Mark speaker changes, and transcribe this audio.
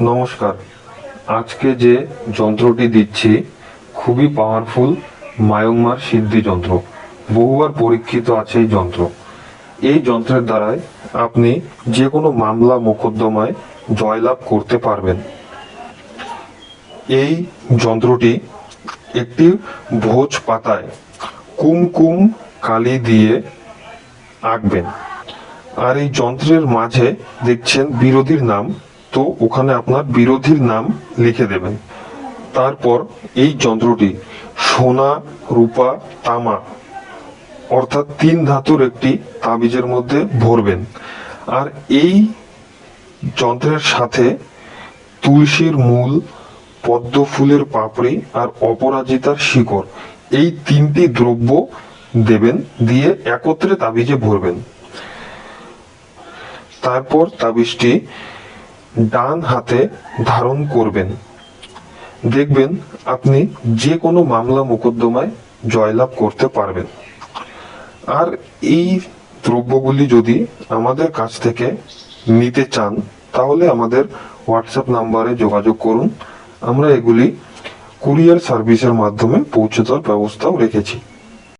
Speaker 1: নমস্কার। আজকে যে যন্ত্রটি দিচ্ছি, খুবই পাওয়ারফুল মায়ংমার সিদ্ধি যন্ত্র। বহুবার পরীক্ষিত আছে এই যন্ত্র। এই যন্ত্রের দ্বারাই আপনি যে কোনো মামলা মোকদ্দমায় জয়লাভ করতে পারবেন। এই যন্ত্রটি একটি ভোজ পাতায় কুমকুম কালি দিয়ে আঁকবেন। আর এই যন্ত্রের মাঝে দেখছেন বিরোধীর নাম তো ওখানে আপনার বিরোধীর নাম লিখে দেবেন। তারপর এই যন্ত্রটি সোনা, রূপা, তামা অর্থাৎ তিন ধাতুর একটি তাবিজের মধ্যে ভরবেন। আর এই যন্ত্রের সাথে তুলসীর মূল, পদ্ম ফুলের পাপড়ি আর অপরাজিতার শিকড় এই তিনটি দ্রব্য দেবেন, দিয়ে একত্রে তাবিজে ভরবেন। তারপর তাবিজটি ডান হাতে ধারণ করবেন। দেখবেন আপনি যে কোনো মামলা মোকদ্দমায় জয়লাভ করতে পারবেন। আর এই দ্রব্যগুলি যদি আমাদের কাছ থেকে নিতে চান, তাহলে আমাদের হোয়াটসঅ্যাপ নাম্বারে যোগাযোগ করুন। আমরা এগুলি কুরিয়ার সার্ভিসের মাধ্যমে পৌঁছে দেওয়ার ব্যবস্থাও রেখেছি।